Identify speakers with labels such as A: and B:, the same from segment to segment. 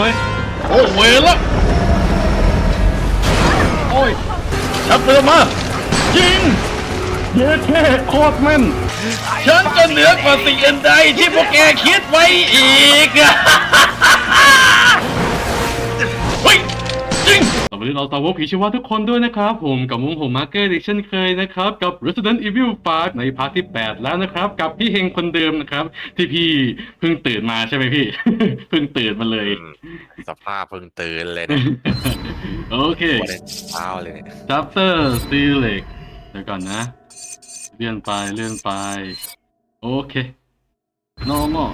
A: เฮ้ยโอ้เวรละโอ้ยชักเรือมายิงเย้เท่โคตรแม่นฉันจะเหนือกว่าสิ่งอื่นใดที่พวกแกคิดไว้อีกเฮ้ยจริง สวัสดีเราสาวกผีชีวะทุกคนด้วยนะครับ ผมกับมุมผมมาร์เกอร์อีกเช่นเคยนะครับ กับ Resident Evil 5ในพาร์ทที่ 8 แล้วนะครับ กับพี่เฮงคนเดิมนะครับ ที่พี่เพิ่งตื่นมาใช่ไหมพี่ เพิ่งตื่นมาเลย
B: อืมสภาพเพิ่งตื่นเลยเนี่ย
A: โอเค
B: วันนี้เช้าเลยเนี่ย
A: chapter select เดี๋ยวก่อนนะ เลื่อนไปเลื่อนไป โอเค normal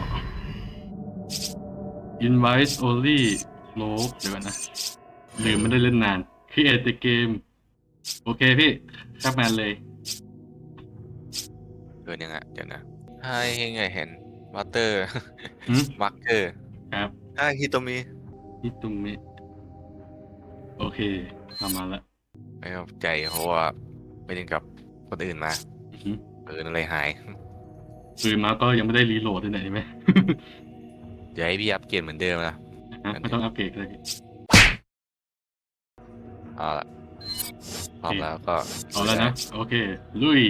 A: invite only load เดี๋ยวก่อนนะ ลืมไม่ได้เล่นนาน create the game โอเคพี่ชักแมนเลย
B: เกินยังไงเดี๋ยวนะให้ไงเห็นมาสเตอร์
A: หืม
B: มาร์เกอร์
A: ครับ
B: ให้ฮิโตมิ
A: ฮิตุเมะโอเคทำมาแล้ว
B: ไม่เข้าใจเพราะว่าไปเล่นกับคนอื่นมา
A: อือหือ
B: ปืนอะไรหาย
A: ปืนมาก็ยังไม่ได้รีโหลดที่ไหนใช่ไหม
B: อย่าให้พี่อัพเกมเหมือนเดิมนะ
A: ฮะไม่ต้องอัปเกรดเลยพี่
B: เอาละพร้อมแล้วก็
A: เอาแล้วนะ โอเค ลุย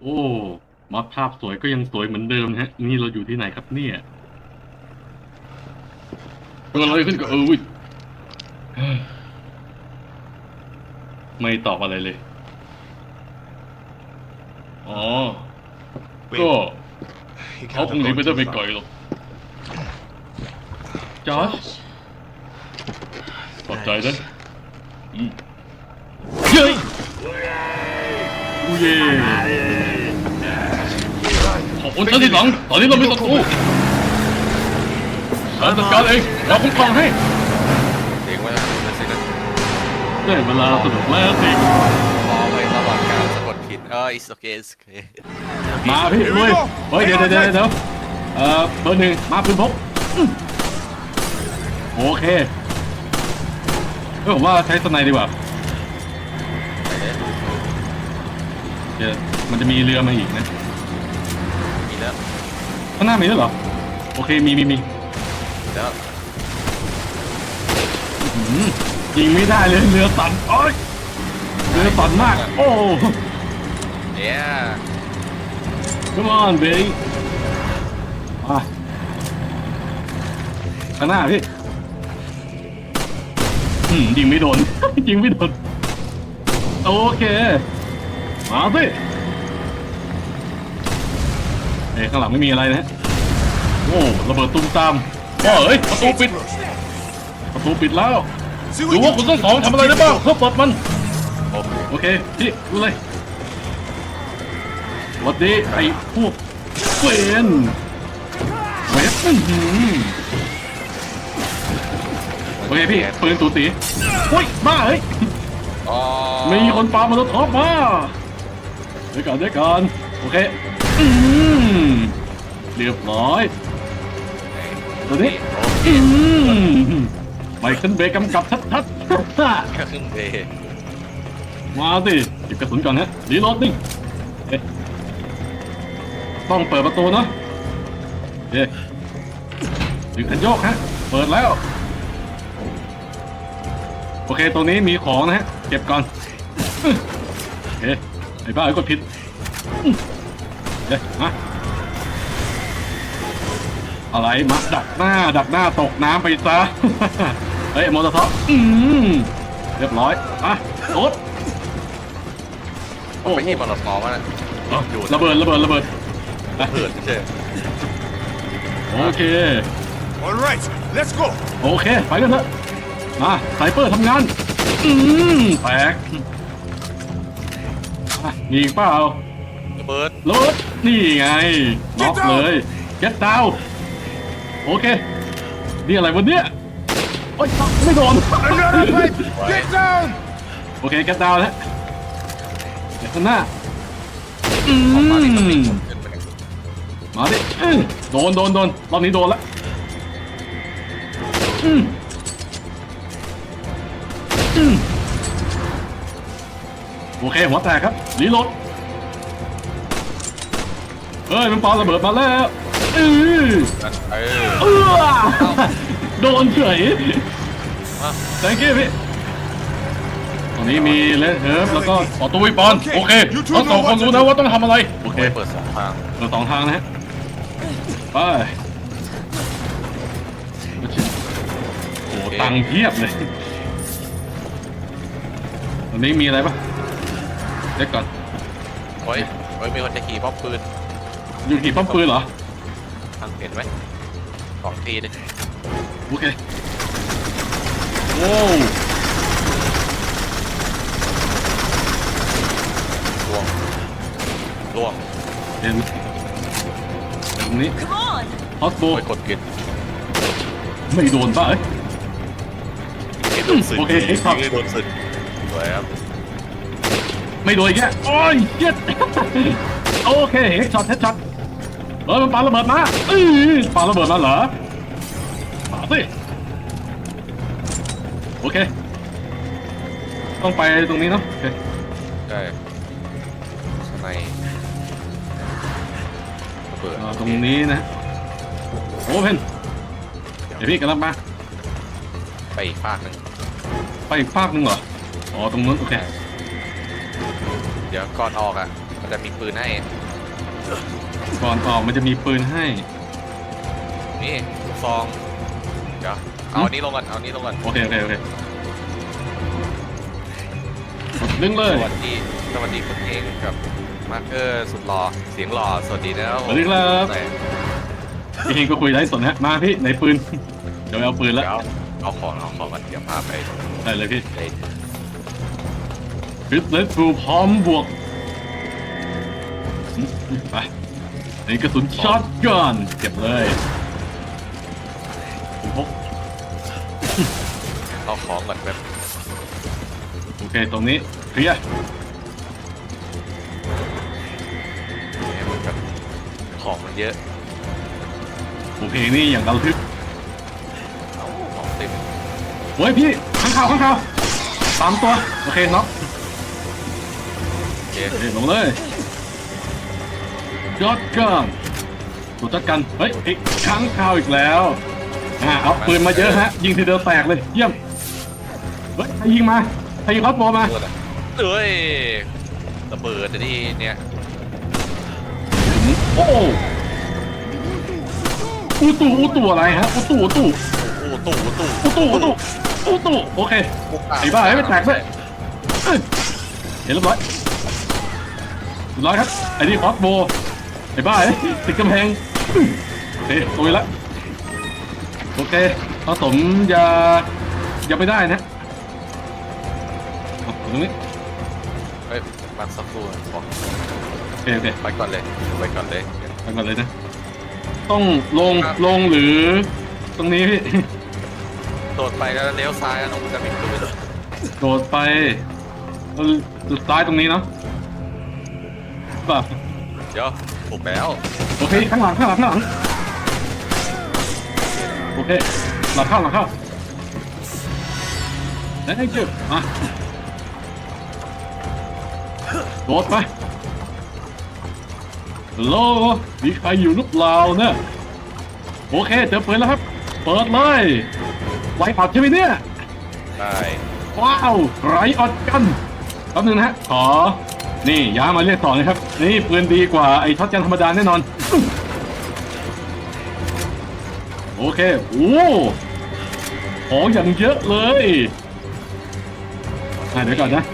A: โอ้มอดภาพสวยก็ยังสวยเหมือนเดิมนะฮะ นี่เราอยู่ที่ไหนครับเนี่ยเกิดอะไรขึ้นกับเออวิทไม่ตอบอะไรเลย อ๋อ ก็เขาคงหนีไปได้ไม่ไกลหรอกจอชขอบใจนะอืมเย้ยอูเย่ขอบคุณท่านที่หลัง ตอนนี้เราไม่ศัตรูฉันจัดการเองเราคุ้มครองให้
B: เด็กว่าจะสินะ
A: ได้เวลาสนุกแล้วสิ
B: พอไประหว่างการสะกดผิดเออ it's okay it's okay
A: มาพี่ลุยเฮ้ยเดี๋ยวเดี๋ยวเดี๋ยวเดี๋ยวเอ่อเบอร์หนึ่งมาปืนพกอืมโอเคเออผมว่าใช้สไนด์ดีกว่าเดี๋ยวมันจะมีเรือมาอีกนะ
B: มีแล้ว
A: ข้างหน้ามีด้วยเหรอโอเคมีมีมี
B: มีแล้ว
A: อื้อหือยิงไม่ได้เลยเรือสั่นโอ้ยเรือสั่นมาก โอ้
B: เนี่ย
A: come on baby มาข้างหน้าพี่อืมยิงไม่โดน ยิงไม่โดน โอเค มาสิเอ้ยข้างหลังไม่มีอะไรนะฮะโอ้ระเบิดตุ้มตามโอ้เอ้ยประตูปิด ประตูปิดแล้วดูว่าคุณทั้งสองทำอะไรได้บ้างเพื่อปลดมัน
B: โอ
A: เคพี่ดูเลย วัสดีไอ้พวกเวนเวฟอื้อหือโอเคพี่ปืนตูตีเฮ้ยบ้าเฮ้ย
B: อ๋อ
A: มีคนปามาแล้วท็อปมาเดี๋ยวก่อนเดี๋ยวก่อนโอเคอืมเรียบร้อยตัวนี้อืมไปขึ้นเบรกกำกับชัดๆ
B: ก็ขึ้นเบ
A: มาสิเก็บกระสุนก่อนฮะรีโหลดนิ่งเอ๊ะ ต้องเปิดประตูเนาะเอ๊ะดึงคันโยกฮะ เปิดแล้ว โอเค ตรงนี้มีของนะฮะ เก็บก่อนอื้อโอเคไอ้บ้าไอ้กดผิดอื้อเอ๊ะมาอะไรมาดักหน้า ดักหน้าตกน้ำไปซะ เฮ้ยมอเตอร์ท็อปอืมเรียบร้อยอะรถ
B: ผมไปหยิบมาหลอดหมอมา
A: อ๋อระเบิดระเบิดระเบิด ไป
B: เพื่อนเจอ
A: โอเค
C: All right, let's go.
A: โอเค ไปกันเถอะ มาไซเปอร์ทำงาน อืมแตกอะมีอีกเปล่า
B: ระเบิด
A: รถนี่ไงน็อกเลย เก็ตดาวโอเค นี่อะไรวะเนี่ยโอ๊ยไม่โดน
C: Another pipe. Get down.
A: โอเค เก็ตดาวแล้วเดี๋ยวข้างหน้าอื
B: ออกมาที่ตรงนี้
A: ม
B: ขึ้นไป
A: มาดิอื้อโดนโดนโดนรอบนี้โดนละอืมอืมโอโอเคหัวแตกครับรีโหลดเฮ้ยมันปาระเบิดมาแล้วเออ
B: เออ
A: เออโดนเฉย
B: อะ
A: thank you พี่ตรงนี้มีเลนเฮิร์ฟแล้วก็ออโต้วิปอนโอเคเราสองคนรู้นะว่าต้องทำอะไร โอเค
B: ไม่เปิดสองทาง
A: เราสองทางนะฮะ ไปโอ้โหตังค์เพียบเลยตรงนี้มีอะไรปะเช็คก่อน
B: เฮ้ยเฮ้ยมีคนจะขี่ป้อมปืน
A: อยู่ขี่ป้อมปืนเหรอ
B: ทางเห็นไหมสองทีเลย
A: โอเคโอ้
B: ล่วงล่วง
A: เห็นตรงนี้
D: Come on!
A: ฮ อสโบ
B: โอ้ยกดกิน
A: ไม่โดนป่ะเอ้ย
B: ไม่โดนสึก
A: โอเคครับ
B: ไม่โดนสึกสวยครับ
A: ไม่โดนอีกแกโอ้ยเจ็ด โอเคเฮดช็อตเฮดช็อตเออมันปาระเบิดมาเอ้ยปาระเบิดมาเหรอมาสิโอเค ต้องไปตรงนี้เนาะโอเค
B: ใช่ข้างในระเบิด
A: อ่าตรงนี้นะ โอเพนเดี๋ยวพี่กำลังมา
B: ไปอีกฝากหนึ่ง
A: ไปอีกภาคหนึ่งเหรอ อ๋อตรงนู้นโอเค
B: เดี๋ยวก่อนออกอะ มันจะมีปืนให้
A: ก่อนออกมันจะมีปืนให้
B: นี่ลูกซอง เดี๋ยว เอาอันนี้ลงก่อน เอาอันนี้ลงก่อน
A: โอเคโอเคโอเคดึงเล
B: ส
A: ย
B: วัสดี สวัสดีคุณเองกับมาร์เกอร์สุดหล่อ เสียงหล่อ สวัสดีนะครับ
A: สวัสดีครับ
B: ไหน
A: พี่เฮงก็คุยได้สดนะมาพี่ในปืนเดี๋ยวเอาปืนแล้ว
B: เดี๋ยวเอาของเอาของกันเดี๋ยวพาไป
A: ได้เลยพี่
B: เลย
A: ฟิตเลสฟูพร้อมบวกไปนี่กระสุนช็อตกันเก็บเลยพก
B: เอาของก่อนแบบ
A: โอเคตรงนี้เคลียร์
B: นี้มันแบบของมันเยอะ
A: โอเคนี่อย่างระทึก
B: เอาของเต็ม
A: เฮ้ยพี่ข้างข่าวข้างข่าวสามตัว โอเคน็อก
B: เยอะ
A: เฮ้ยลงเลยยอดกันตัวจัดกัน เฮ้ยอีกค้างคาวอีกแล้วอ่าเอาปืนมาเยอะฮะ ยิงทีเดียวแตกเลย เยี่ยม เฮ้ยใครยิงมาใครยิงคอสโบมา
B: ตัวอะไรเอ้ยระเบิดอะที่เนี่ย
A: โอ้ อูตู่อูตู่อะไรฮะอูตู่อูตู่
B: โอ้ตู้ตู้
A: อูตู่อูตู่อูตู่โอเคไอ้บ้าให้มันแตกด้วยเอ้ยเห็นเรียบร้อยเรียบร้อยครับไอ้นี่คอสโบไอ้บ้าเอ้ยติดกำแพงโอเคตุยละโอเคผสมยายังไม่ได้นะอะตรงนี้
B: เฮ้ยมันสักครู่บอก
A: โอเคโอเค
B: ไปก่อนเลยไปก่อนเลย
A: ไปก่อนเลยนะ ต้องลงลงหรือ ตรงนี้พี่
B: โดดไปแล้วเลี้ยวซ้ายแล้วน้องจะมีปืน
A: โดดไปเออซ้ายตรงนี้เนาะป่ะ
B: เดี๋ยวถูกแล้ว
A: โอเคข้างหลังข้างหลังข้างหลังโอเคหลังเข้าหลังเข้าได้ให้เจอมาโดดไป ฮัลโหลมีใครอยู่หรือเปล่าเนี่ย โอเคเจอปืนแล้วครับ เปิดเลยไวผัดใช่ไหมเนี่ย
B: ได้
A: ว้าวไรออดกันแป๊บนึงนะฮะ ขอ นี่ย้ามาเรียกต่อนะครับ นี่ปืนดีกว่าไอ้ช็อตกันธรรมดาแน่นอน โอเค โอ้ของอย่างเยอะเลย อะเดี๋ยวก่อนนะ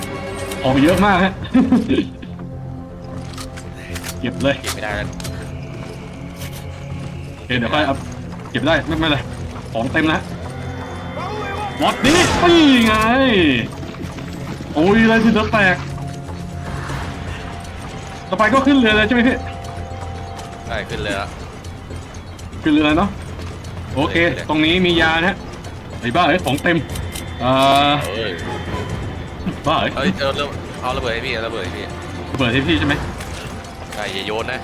A: ของเยอะมากฮะ เก็บเลย
B: เก็บไม่ได้แล้ว
A: โอเคเดี๋ยวค่อยเอาเก็บได้ไม่ไม่เป็นไรของเต็มแล้วหมดนี้นี่ไงโอ้ยอะไรที่เดือแตกต่อไปก็ขึ้นเรือเลยใช่ไหมพี่
B: ได้ขึ้นเลยแล้ว
A: ขึ้นเรือเนาะโอเค
B: เลย
A: ตรงนี้มียานะฮะไอ้บ้าเอ้ยของเต็มเอ่อ
B: เอ้ย
A: บ้าเอ้ย
B: เอ้ยเอาระเอาระเบิดให้พี่เอาระเบิดให้พี่
A: เปิดให้พี่ใช่ไหม
B: ใช่อย่าโยนนะ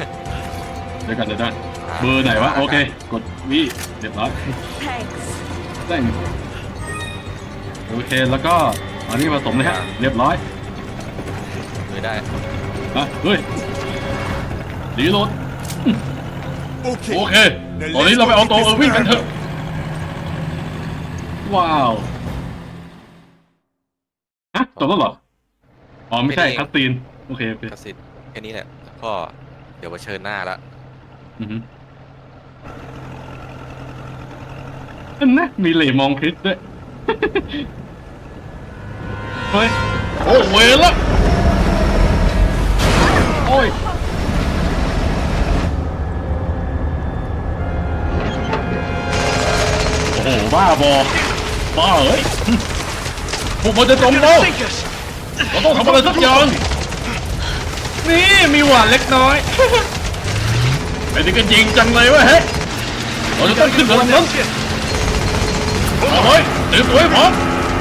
A: เดี๋ยวกันเดี๋ยวกันเบอร์ไหนวะ โอเค กดวิเรียบร้อย
D: Thanks.
A: ได้โอเค แล้วก็อันนี้ผสมเลยฮะ เรียบร้อย
B: ไม่ได้
A: อะเฮ้ยรีโหลด
C: Okay.
A: โอเค ตอนนี้เราไปเอาตัวเออร์วิ่งกันเถอะ ว้าวฮะจบแล้วเหรอ อ๋อ ไม่ใช่คัสซีน โอเคโอเค
B: กระสิทแค่นี้แหละแล้ว ก็เดี๋ยวมาเชิญหน้าละ
A: อือฮึอันนะมีเหล่มองคริสด้วย เฮ้ย โอ้เวรละโอ้ย โอ้โหบ้าบอบ้าเอ้ยพวกมันจะจมเราเราต้องทำอะไรสักอย่าง นี่มีหวานเล็กน้อย ไอ้นี่ก็จริงจังเลยวะเฮ้ยเราจะต้องขึ้นเรือลำนั้นเอาเฮ้ยเตรียมตัวให้พร้อม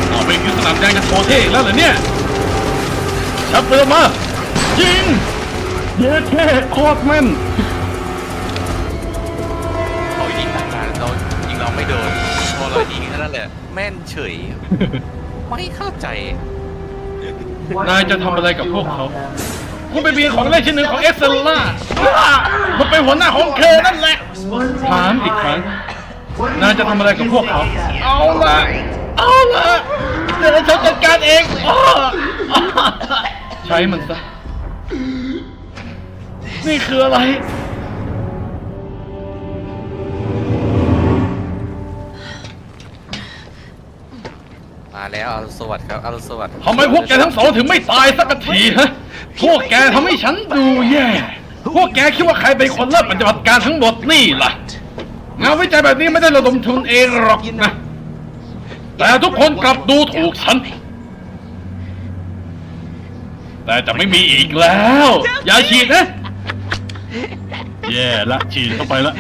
A: เอาไปยิงสนามแดงกันโชว์เท่อีกแล้วเหรอเนี่ยชักเรือมายิงเย้แค่โคตรแม่น
B: เขายิงทางการเรายิงเราไม่โดนพอเรายิงแค่นั้นแหละแม่นเฉย ไม่เข้าใจ
A: นายจะทำอะไรกับพวกเขา คุณไปเบียนของเล่นชิ้นหนึ่งของเอ็กเซลล่ามันเป็นหัวหน้าของเธอนั่นแหละถามอีกครั้งนายจะทำอะไรกับพวกเขา เอาละเอาละเดี๋ยวฉันจัดการเอง ใช้มันซะ นี่คืออะไร
B: แล้วอรุณสวัสดิ์ครับอรุณสวัสดิ์
A: ทำไมพวกแกทั้งสองถึงไม่ตายสักทีฮะ พวกแกทำให้ฉันดูแย่ พวกแกคิดว่าใครเป็นคนเริ่มปฏิบัติการทั้งหมดนี่ล่ะ งานวิจัยแบบนี้ไม่ได้ระดมทุนเองหรอกนะ แต่ทุกคนกลับดูถูกฉัน แต่จะไม่มีอีกแล้ว อย่าฉีดนะ แย่ละฉีดเข้าไปละ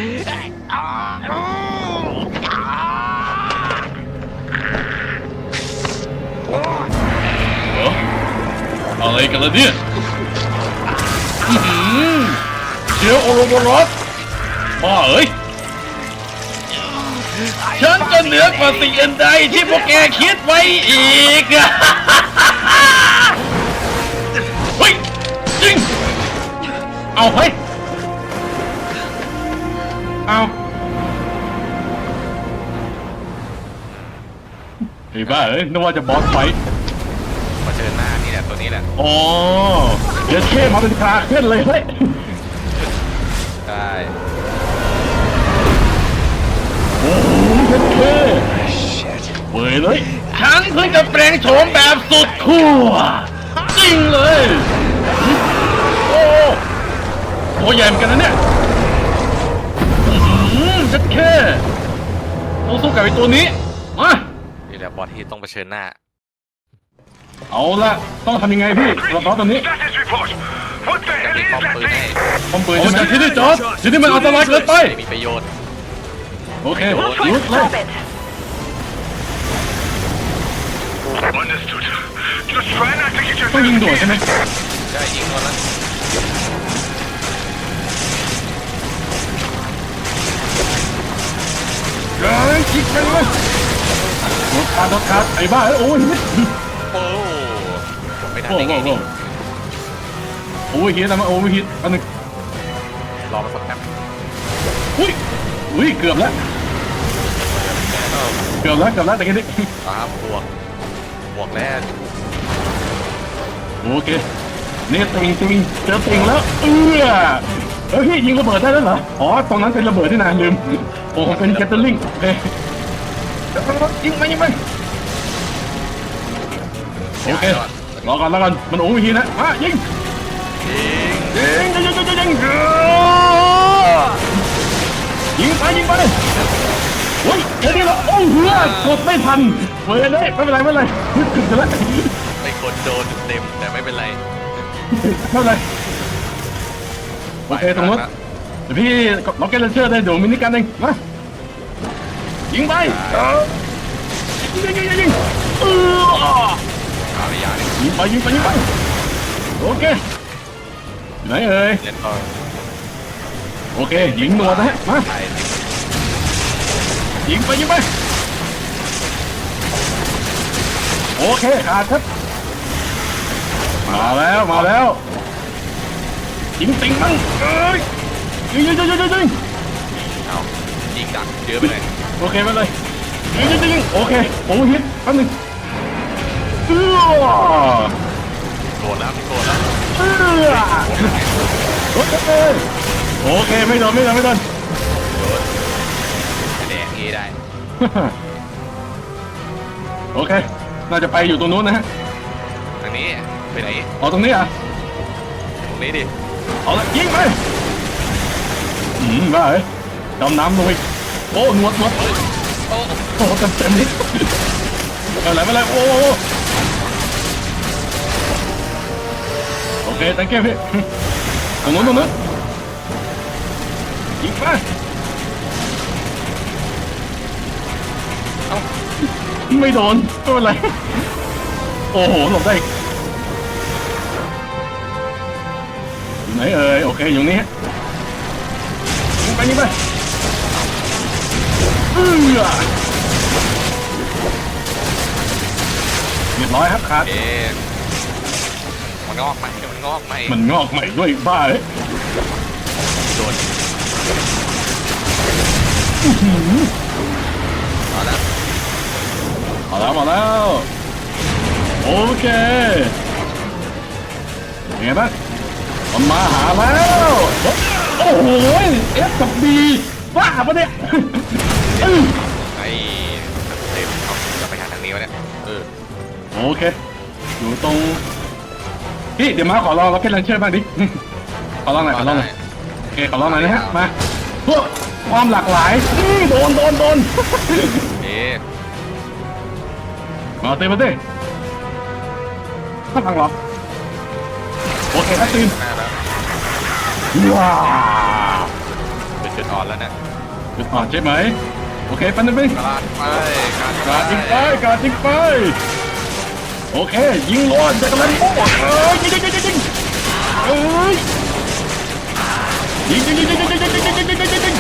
A: อะไรกันล่ะเนี่ยอื้อหือเชียวโอโรโบรสบ้าเอ้ย ฉันจะเหนือกว่าสิ่งอื่นใดที่พวกแกคิดไว้อีกเฮ้ยจริง เอาเฮ้ย เอาไอ้บ้าเอ้ยนึกว่าจะบอสไฟ
B: ตัวนี้แหละ
A: อ๋อเดี๋ยวเท่มาเป็นคาขึ้นเลยเฮ้ย
B: ได้
A: โอ้โหเท่เท่เว้ยเลยฉันเพิ่งจะแปลงโฉมแบบสุดขั้วจริงเลย โอ้ตัวใหญ่เหมือนกันนะเนี่ยอืมเท่เท่ต้องสู้กับไอ้ตัวนี้มา
B: นี่แหละบอสที่ต้องเผชิญหน้า
A: เอาละต้องทำยังไงพี่เราต้องตอนนี้
C: Status report. What the
B: จะ
C: hell
B: มี
C: is
B: ป้อม
C: that
B: ปืนให้
C: thing?
A: ปอมปืนใช่ไหมที่นี่จอดที่นี่มันอันตรายเกินไป
B: ไม่มีประโยชน์
A: โอเคหยุดเลย
C: Understood. Just try not to get
A: ต้อง
C: yourself
A: ยิงด่วนใช่ไหม
B: ได้ยิงตัวนั้น
A: เฮ้ยคิดไปเลยรถคาร์รถคาร์ไอ้บ้าเอ้ยโอ้ย
B: โอ้ไม่ ทัน
A: โอ้
B: ได้
A: โห
B: ไงนี่
A: โอ้ยฮิตนะมาโอ้ยฮิตอันหนึง
B: รอมาสักแป๊บ
A: อุ้ยอุ้ยเกือบแล้ว
B: เออ
A: เกือบแล้วเกือบแล้วแต่แค่นี้
B: ครับบวกบวกแล้ว
A: โอเคนี่ติงติงเจอติงแล้วเอื้อเฮ้ยยิงระเบิดได้แล้วเหรออ๋อตรงนั้นเป็นระเบิดที่นานลืมโอ้เป็นแคตเตอร์ลิงโอเคเดี๋ยวยิงไปยิงไปโอเค รอก่อนรอก่อนมันโอ้ยฮิตนะมายิง
B: ยิง
A: ยิงยิงยิงยิงยิงยิงไปยิงไปโอ้ยเดี๋ยวนี้เราโอ้เหือกดไม่ทันเว้ยเลยไม่เป็นไรไม่เป็นไรถึงกันแล้ว
B: ไม่กดโดนเต็มแต่ไม่เป็นไร
A: ไม่เป็นไรโอเคตรงนู้นเดี๋ยวพี่ล็อกเก็ตเลนเชอร์ได้เดี๋ยวมินิกันเองมายิงไปยิงยิงยิงยิงเออ
B: เอาไม่ยาเลย
A: ยิงไปยิงไปยิงไปโอเคไหนเอ่ย
B: เล่นต่อ
A: โอเคยิงหนวดนะฮะมา
B: ไป
A: ยิงไปยิงไปโอเคขาดครับมาแล้วมาแล้วยิงติงมันเอ้ยยิงยิงยิงยิงยิงยิง
B: เอายิงดักเยอะไปเลย
A: โอเคไปเลยยิงยิงยิงยิงโอเคผมฮิตแป๊บนึง เอื้อ
B: โดนแล้วโดนแล้ว
A: เอื้อโอเคโอเคไม่โดนไม่โดนไม่โดน
B: แดงเอได้
A: โอเค น่าจะไปอยู่ตรงนู้นนะฮะ
B: ทางนี้ไปไหน
A: เอาตรงนี้อะ
B: ตรงนี้ดิ
A: เอาละยิงไปอืมบ้าเอ้ยดำน้ำลงไปโอ้หนวดหนวด
B: โอ้
A: โอ้เต็มเต็มนิดอะไรไม่ไรโอ้ โอ้โอเค thank you พี่ตรงนู้นตรงนู้นยิงไปเอาไม่โดนไม่เป็นไรโอ้โหหลบได้อยู่ไหนเอ่ยโอเคอยู่นี่ฮะยิงไปยิงไปเอื้อเรียบร้อยครับขาด
B: เอ มันงอกไหมมันงอกไหม
A: มันงอกใหม่ด้วยบ้าเอ้ย
B: โดนเอาละ
A: มาแล้วมาแล้วโอเคเป็นไงบ้างมันมาหาแล้วโอ้โหเอฟกับบีบ้าปะเนี่ยอื้อ
B: ไอ้เต็มเขาจะไปทางทางนี้วะเนี่ยเออ
A: โอเคอยู่ตรง พี่เดี๋ยวมาขอลองล็อกเก็ตลันเชอร์บ้างดิ ขอลองหน่อยขอลองหน่อยโอเคขอลองหน่อยนะฮะมาเพื่อความหลากหลายอื้อโดนโดนโดน
B: เอ
A: มาเต้มาเต้ข้างหลังเหรอโอเคถ้าตื่น
B: หน้าแล้ว
A: ว้าว
B: เป็นจุดอ่อนแล้วนะ
A: จุดอ่อนใช่ไหมโอเคปันนึงไป
B: กาดไปการ
A: กาดยิงไปกาดยิงไป โอเค ยิงล้วนจะกำลังโอ้เอ้ยยิงยิงยิงยิงยิงเอ้ยยิงยิงยิงยิงยิงยิงยิงยิงยิงยิงยิงยิงยิง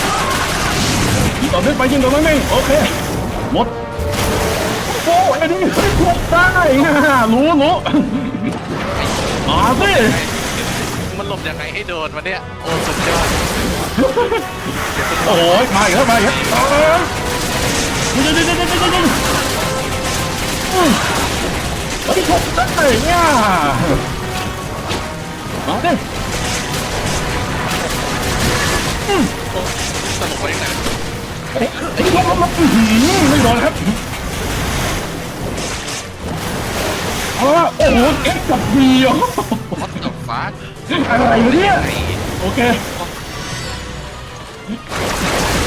A: ยิงต่อเนื่องไปยิงต่อเนื่องโอเคหมดโอ้ยอันนี้หลบได้ฮ่ารู้รู้มาสิ
B: มันหลบยังไงให้โดนวะเนี่ยโอ้สุดยอด
A: โอ้ยมาอีกแล้วมาอีกแล้วเอ้ยยิงยิงยิงยิงยิงยิง บได้เนี่ยมาดิ
B: สนุกไปยังไง
A: ไอ้ไอ้ลบลบลบไม่โดนครับอาละโอ้โหเอฟกับบีอะ
B: วัดกับฟ้า
A: อะไรวะเนี่ย โอเค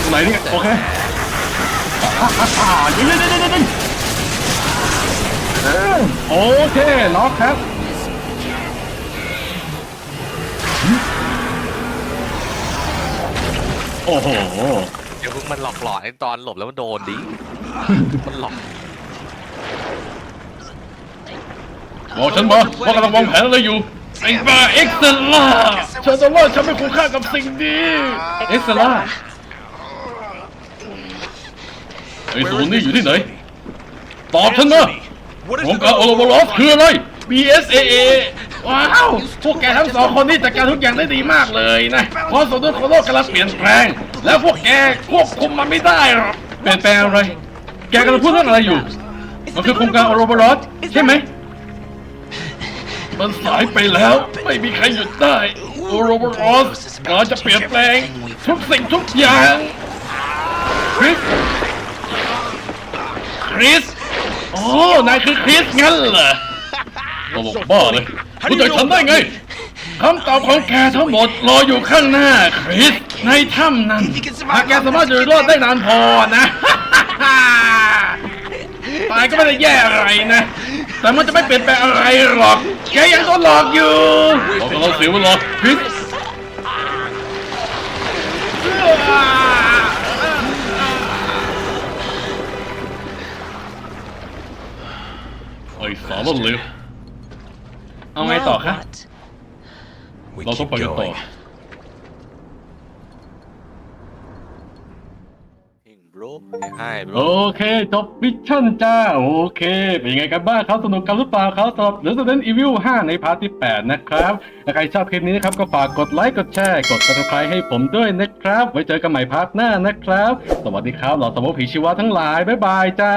A: ไหนเนี่ย โอเคอ่าอ่าอ่ายิงยิงยิงยิงยิงเออ โอเค ล็อกครับโอ้โห
B: เดี๋ยวเพิ่งมันหลอกหลอนไอ้ตอนหลบแล้วมันโดนดิ มันหลอก
A: บอกฉันมาว่ากำลังวางแผนอะไรอยู่ไอ้บ้าเอ็กซ์ล่าฉันจะว่าฉันไม่คุ้มค่ากับสิ่งนี้เอ็กซ์ล่าไอ้ศูนย์นี่อยู่ที่ไหน ตอบฉันมา
C: What is
A: วง
C: the
A: การโอโลโบลอฟคืออะไร BSAA ว้าว พวกแกทั้งสองคนนี่จัดการทุกอย่างได้ดีมากเลยนะเพราะสมดุลของโลกกำลังเปลี่ยนแปลง แล้วพวกแกควบคุมมันไม่ได้หรอกเปลี่ยนแปลงอะไร แกกำลังพูดเรื่องอะไรอยู่ มันคือโครงการโอโลโบลอฟใช่ไหม มันสายไปแล้ว ไม่มีใครหยุดได้ โอโรบอสกำลังจะเปลี่ยนแปลง ทุกสิ่งทุกอย่างคริสคริส โอ้นายคือคริสงั้นเหรอโอ้บอกบ้าเลยรู้จักฉันได้ไงคำตอบของแกทั้งหมดรออยู่ข้างหน้าคริสในถ้ำนั้นหากแกสามารถอยู่รอดได้นานพอนะตายก็ไม่ได้แย่อะไรนะ แต่มันจะไม่เปลี่ยนแปลงอะไรหรอก แกยังโดนหลอกอยู่บอกกับเราเสียเวลาคริส อ้สารเลวเอาไงต่อคะ
C: We
A: เราต้องไปกันต่อ
B: เฮงโบรใช่
A: โอเค จบมิชชั่นจ้า โอเค เป็นยังไงกันบ้างครับสนุกกันหรือเปล่าครับสำหรับ Resident Evil 5 ในพาร์ทที่ 8 นะครับถ้าใครชอบคลิปนี้นะครับ ก็ฝากกดไลค์กดแชร์กด subscribe ให้ผมด้วยนะครับ ไว้เจอกันใหม่พาร์ทหน้านะครับ สวัสดีครับ เหล่าสมมติผีชีวะทั้งหลาย บ๊ายบายจ้า